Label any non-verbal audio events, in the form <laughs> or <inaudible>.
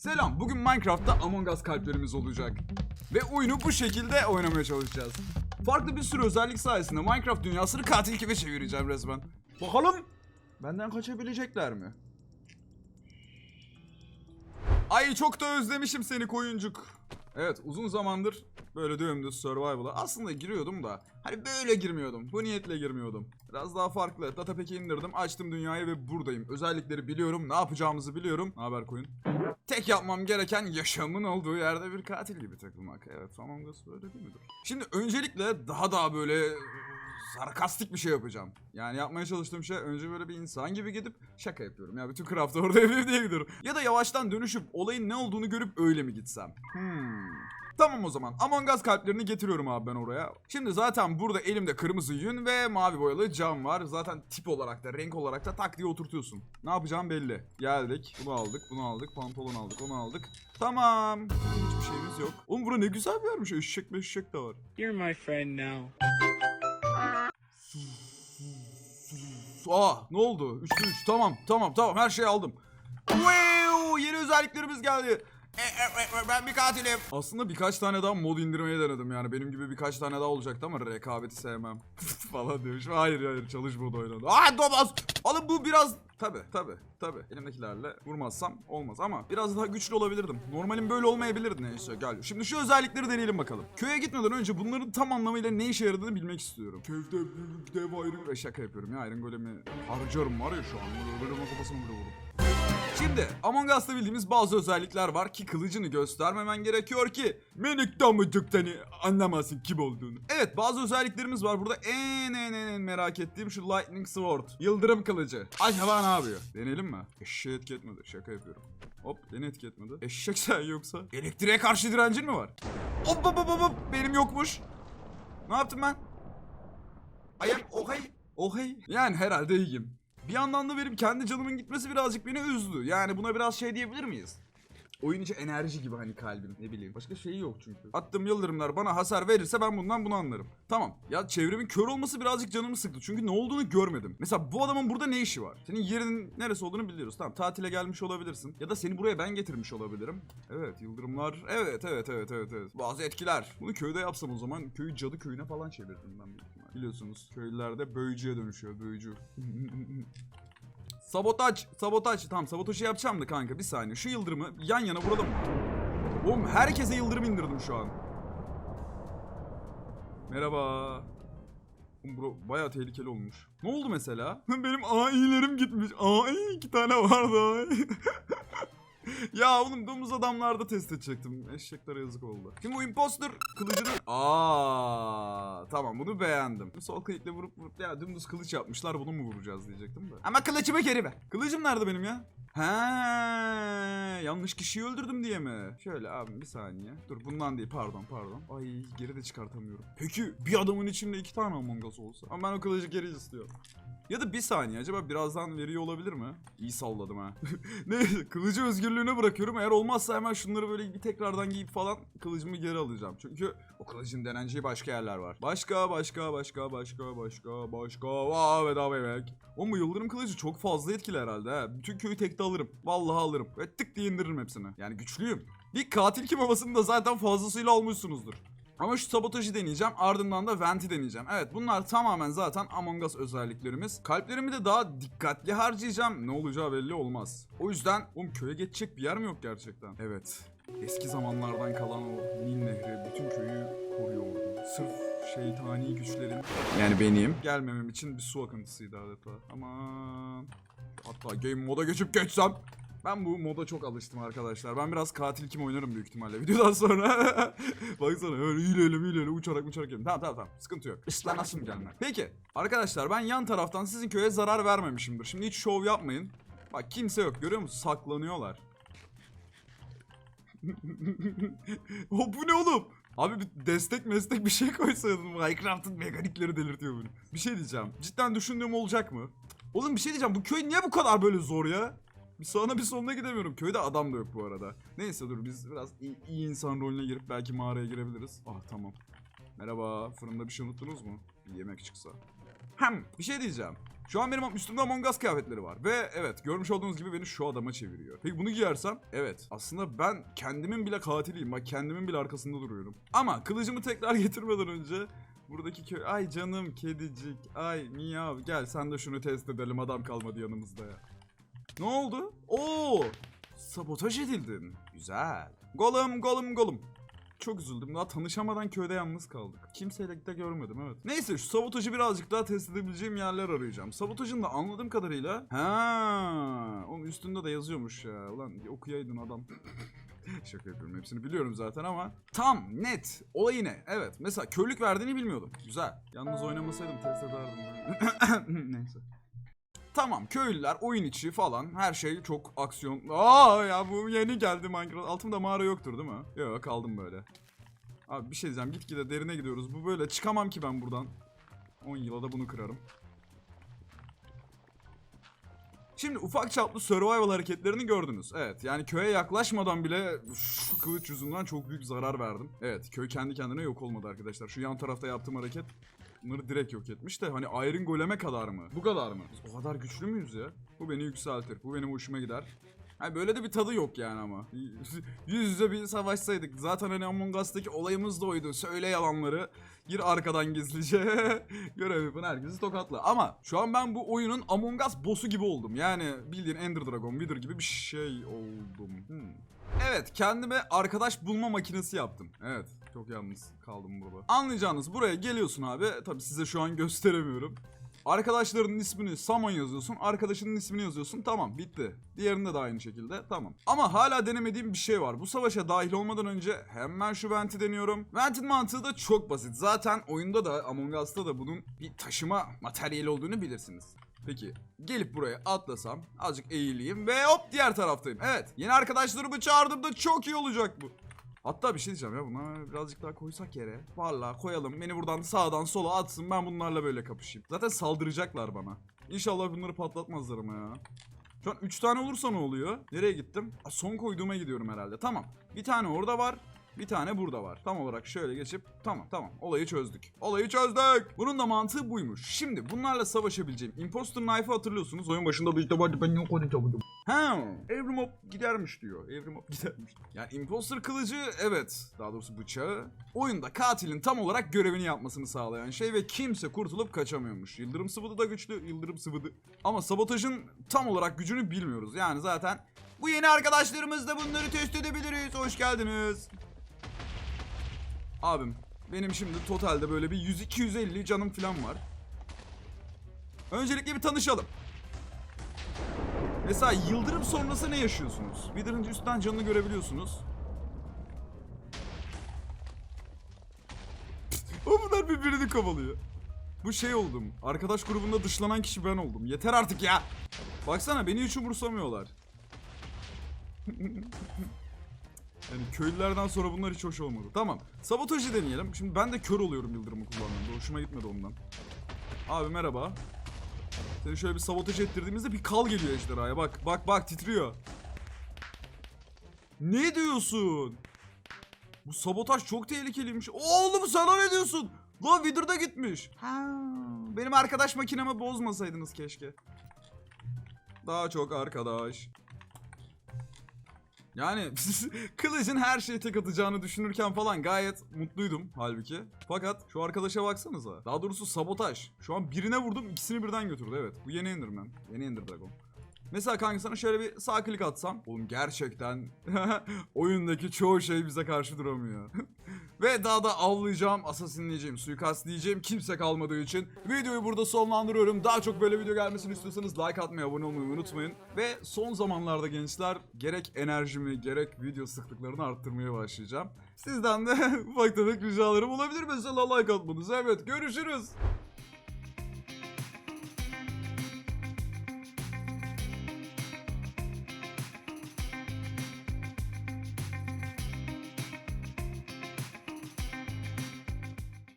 Selam, bugün Minecraft'ta Among Us kalplerimiz olacak. Ve oyunu bu şekilde oynamaya çalışacağız. Farklı bir sürü özellik sayesinde Minecraft dünyasını katil gibi çevireceğim resmen. Bakalım benden kaçabilecekler mi? Ay çok da özlemişim seni koyuncuk. Evet uzun zamandır böyle dümdüz survival'a aslında giriyordum da hani böyle girmiyordum. Bu niyetle girmiyordum. Biraz daha farklı. Datapack'i indirdim, açtım dünyayı ve buradayım. Özellikleri biliyorum, ne yapacağımızı biliyorum. Haber koyun? Tek yapmam gereken yaşamın olduğu yerde bir katil gibi takılmak. Evet Us böyle değil midir? Şimdi öncelikle daha daha böyle sarkastik bir şey yapacağım. Yani yapmaya çalıştığım şey önce böyle bir insan gibi gidip şaka yapıyorum. Ya bütün craft'ı <laughs> orada yapayım diye gidiyorum. Ya da yavaştan dönüşüp olayın ne olduğunu görüp öyle mi gitsem? Hmm. Tamam o zaman. Among Us kalplerini getiriyorum abi ben oraya. Şimdi zaten burada elimde kırmızı yün ve mavi boyalı cam var. Zaten tip olarak da renk olarak da tak diye oturtuyorsun. Ne yapacağım belli. Geldik. Bunu aldık. Bunu aldık. Pantolon aldık. Onu aldık. Tamam. Hiçbir şeyimiz yok. Oğlum bura ne güzel bir yermiş. Eşek meşek de var. You're my friend now. Aa ne oldu? 3'te 3. Tamam tamam tamam her şeyi aldım. Wow, yeni özelliklerimiz geldi. E, e, e, Ben bir katilim. Aslında birkaç tane daha mod indirmeyi denedim yani. Benim gibi birkaç tane daha olacaktı ama rekabeti sevmem. <laughs> falan demiş. Hayır hayır çalışmadı oynadı. Aa Domaz! Oğlum bu biraz... Tabi tabi tabi. Elimdekilerle vurmazsam olmaz ama biraz daha güçlü olabilirdim. Normalim böyle olmayabilirdi neyse gel. Şimdi şu özellikleri deneyelim bakalım. Köye gitmeden önce bunların tam anlamıyla ne işe yaradığını bilmek istiyorum. Köyde dev ayrı... Şaka yapıyorum ya Iron Golem'i harcarım var ya şu an. Böyle böyle kafasına bile vururum. Şimdi Among Us'ta bildiğimiz bazı özellikler var ki kılıcını göstermemen gerekiyor ki minik damıcıktanı anlamasın kim olduğunu. Evet bazı özelliklerimiz var burada en en en en merak ettiğim şu Lightning Sword. Yıldırım kılıcı. Acaba ne yapıyor? Deneyelim mi? Eşeğe etki etmedi. Şaka yapıyorum. Hop yine etki. Eşek sen yoksa. Elektriğe karşı direncin mi var? Hop hop hop hop. Benim yokmuş. Ne yaptım ben? I am okay. Okay. Yani herhalde iyiyim. Bir yandan da benim kendi canımın gitmesi birazcık beni üzdü. Yani buna biraz şey diyebilir miyiz? Oyun içi enerji gibi hani kalbim ne bileyim. Başka şeyi yok çünkü. Attığım yıldırımlar bana hasar verirse ben bundan bunu anlarım. Tamam. Ya çevremin kör olması birazcık canımı sıktı. Çünkü ne olduğunu görmedim. Mesela bu adamın burada ne işi var? Senin yerinin neresi olduğunu biliyoruz. Tamam tatile gelmiş olabilirsin. Ya da seni buraya ben getirmiş olabilirim. Evet yıldırımlar. Evet evet evet evet evet. Bazı etkiler. Bunu köyde yapsam o zaman köyü cadı köyüne falan çevirdim ben. Biliyorsunuz köylülerde böğücüye dönüşüyor. Böğücü. Sabotaj, sabotaj. Tamam sabotajı yapacağım da kanka bir saniye. Şu yıldırımı yan yana vuralım? Oğlum herkese yıldırım indirdim şu an. Merhaba. Bro baya tehlikeli olmuş. Ne oldu mesela? <laughs> Benim AI'lerim gitmiş. AI iki tane vardı. <laughs> ya oğlum domuz adamlarda test edecektim. Eşeklere yazık oldu. Şimdi bu imposter kılıcını... Aa, tamam bunu beğendim. Sol klikle vurup vurup ya dümdüz kılıç yapmışlar bunu mu vuracağız diyecektim de. Ama kılıcımı geri ver. Kılıcım nerede benim ya? He, yanlış kişiyi öldürdüm diye mi? Şöyle abi bir saniye. Dur bundan değil pardon pardon. Ay geri de çıkartamıyorum. Peki bir adamın içinde iki tane Among Us olsa. Ama ben o kılıcı geri istiyorum. Ya da bir saniye acaba birazdan veriyor olabilir mi? İyi salladım ha. <laughs> Neyse kılıcı özgürlüğüne bırakıyorum. Eğer olmazsa hemen şunları böyle bir tekrardan giyip falan kılıcımı geri alacağım. Çünkü o kılıcın deneneceği başka yerler var. Başka başka başka başka başka başka. Vaa bedava yemek. O bu yıldırım kılıcı çok fazla etkili herhalde ha. Bütün köyü tekte alırım. Vallahi alırım. Ve tık diye indiririm hepsini. Yani güçlüyüm. Bir katil kim havasını da zaten fazlasıyla almışsınızdır. Ama şu sabotajı deneyeceğim. Ardından da venti deneyeceğim. Evet bunlar tamamen zaten Among Us özelliklerimiz. Kalplerimi de daha dikkatli harcayacağım. Ne olacağı belli olmaz. O yüzden oğlum köye geçecek bir yer mi yok gerçekten? Evet. Eski zamanlardan kalan o Nil Nehri bütün köyü koruyordu. Sırf şeytani güçlerin yani benim gelmemem için bir su akıntısıydı adeta. Aman. Hatta game moda geçip geçsem ben bu moda çok alıştım arkadaşlar. Ben biraz katil kim oynarım büyük ihtimalle <laughs> videodan sonra. <laughs> Baksana öyle hileyle hileyle uçarak uçarak gelin. Tamam tamam tamam sıkıntı yok. Islanasım gelme. Peki arkadaşlar ben yan taraftan sizin köye zarar vermemişimdir. Şimdi hiç şov yapmayın. Bak kimse yok görüyor musun? Saklanıyorlar. <laughs> o bu ne oğlum? Abi bir destek meslek bir şey koysaydın Minecraft'ın mekanikleri delirtiyor beni. Bir şey diyeceğim. Cidden düşündüğüm olacak mı? Oğlum bir şey diyeceğim. Bu köy niye bu kadar böyle zor ya? Bir sağına bir soluna gidemiyorum. Köyde adam da yok bu arada. Neyse dur biz biraz iyi, iyi insan rolüne girip belki mağaraya girebiliriz. Ah tamam. Merhaba. Fırında bir şey unuttunuz mu? Bir yemek çıksa. Hem bir şey diyeceğim. Şu an benim üstümde Among Us kıyafetleri var. Ve evet görmüş olduğunuz gibi beni şu adama çeviriyor. Peki bunu giyersem? Evet. Aslında ben kendimin bile katiliyim. Bak kendimin bile arkasında duruyorum. Ama kılıcımı tekrar <laughs> getirmeden önce buradaki köy... Ay canım kedicik. Ay miyav. Gel sen de şunu test edelim. Adam kalmadı yanımızda ya. Ne oldu? Oo! Sabotaj edildin. Güzel. Golum golum golum. Çok üzüldüm. Daha tanışamadan köyde yalnız kaldık. Kimseyle de görmedim evet. Neyse şu sabotajı birazcık daha test edebileceğim yerler arayacağım. Sabotajın da anladığım kadarıyla... Ha, onun üstünde de yazıyormuş ya. Ulan okuyaydın adam. <laughs> Şaka yapıyorum hepsini biliyorum zaten ama tam net olayı ne? Evet mesela körlük verdiğini bilmiyordum. Güzel. Yalnız oynamasaydım test ederdim. <laughs> Neyse. Tamam köylüler oyun içi falan her şey çok aksiyon. Aa ya bu yeni geldi Minecraft. Altımda mağara yoktur değil mi? Yok kaldım böyle. Abi bir şey diyeceğim gitgide derine gidiyoruz. Bu böyle çıkamam ki ben buradan. 10 yıla da bunu kırarım. Şimdi ufak çaplı survival hareketlerini gördünüz. Evet yani köye yaklaşmadan bile şu kılıç yüzünden çok büyük zarar verdim. Evet köy kendi kendine yok olmadı arkadaşlar. Şu yan tarafta yaptığım hareket bunları direkt yok etmiş de hani Iron Golem'e kadar mı? Bu kadar mı? Biz o kadar güçlü müyüz ya? Bu beni yükseltir. Bu benim hoşuma gider. Hani böyle de bir tadı yok yani ama. <laughs> Yüz yüze bir savaşsaydık. Zaten hani Among Us'taki olayımız da oydu. Söyle yalanları. Gir arkadan gizlice. <laughs> Görev yapın herkesi tokatla. Ama şu an ben bu oyunun Among Us boss'u gibi oldum. Yani bildiğin Ender Dragon, Wither gibi bir şey oldum. Hmm. Evet kendime arkadaş bulma makinesi yaptım. Evet çok yalnız kaldım burada. Anlayacağınız buraya geliyorsun abi. Tabi size şu an <laughs> gösteremiyorum. Arkadaşlarının ismini Samon yazıyorsun. Arkadaşının ismini yazıyorsun. Tamam bitti. Diğerinde de aynı şekilde. Tamam. Ama hala denemediğim bir şey var. Bu savaşa dahil olmadan önce hemen şu venti deniyorum. Ventin mantığı da çok basit. Zaten oyunda da Among Us'ta da bunun bir taşıma materyali olduğunu bilirsiniz. Peki gelip buraya atlasam azıcık eğileyim ve hop diğer taraftayım. Evet yeni arkadaşlarımı çağırdığımda çok iyi olacak bu. Hatta bir şey diyeceğim ya buna birazcık daha koysak yere. Vallahi koyalım beni buradan sağdan sola atsın ben bunlarla böyle kapışayım. Zaten saldıracaklar bana. İnşallah bunları patlatmazlar ama ya. Şu an 3 tane olursa ne oluyor? Nereye gittim? Son koyduğuma gidiyorum herhalde. Tamam. Bir tane orada var. Bir tane burada var. Tam olarak şöyle geçip tamam tamam olayı çözdük. Olayı çözdük. Bunun da mantığı buymuş. Şimdi bunlarla savaşabileceğim Imposter Knife'ı hatırlıyorsunuz. Oyun başında da işte vardı ben yok oynayacağım. Ha, evrim hop gidermiş diyor. Evrim hop <laughs> gidermiş. Yani Imposter kılıcı evet daha doğrusu bıçağı oyunda katilin tam olarak görevini yapmasını sağlayan şey ve kimse kurtulup kaçamıyormuş. Yıldırım sıvıdı da güçlü. Yıldırım sıvıdı. Ama sabotajın tam olarak gücünü bilmiyoruz. Yani zaten bu yeni arkadaşlarımızla bunları test edebiliriz. Hoş geldiniz. Abim benim şimdi totalde böyle bir 100-250 canım falan var. Öncelikle bir tanışalım. Mesela yıldırım sonrası ne yaşıyorsunuz? Wither'ın üstten canını görebiliyorsunuz. <laughs> o bunlar birbirini kovalıyor. Bu şey oldum. Arkadaş grubunda dışlanan kişi ben oldum. Yeter artık ya. Baksana beni hiç umursamıyorlar. <laughs> Yani köylülerden sonra bunlar hiç hoş olmadı. Tamam. Sabotajı deneyelim. Şimdi ben de kör oluyorum yıldırımı kullandığımda. Hoşuma gitmedi ondan. Abi merhaba. Seni şöyle bir sabotaj ettirdiğimizde bir kal geliyor ejderhaya. Bak bak bak titriyor. Ne diyorsun? Bu sabotaj çok tehlikeliymiş. Oğlum sana ne diyorsun? Lan Wither'da gitmiş. Ha, benim arkadaş makinemi bozmasaydınız keşke. Daha çok arkadaş. Yani <laughs> kılıcın her şeyi tek atacağını düşünürken falan gayet mutluydum halbuki. Fakat şu arkadaşa baksanıza. Daha doğrusu sabotaj. Şu an birine vurdum ikisini birden götürdü evet. Bu yeni Enderman. Yeni Ender Dragon. Mesela kanka sana şöyle bir sağ klik atsam. Oğlum gerçekten <laughs> oyundaki çoğu şey bize karşı duramıyor. Ve daha da avlayacağım, asasinleyeceğim, suikastleyeceğim kimse kalmadığı için videoyu burada sonlandırıyorum. Daha çok böyle video gelmesini istiyorsanız like atmayı, abone olmayı unutmayın. Ve son zamanlarda gençler gerek enerjimi gerek video sıklıklarını arttırmaya başlayacağım. Sizden de <laughs> ufak tefek ricalarım olabilir mesela like atmanız. Evet görüşürüz.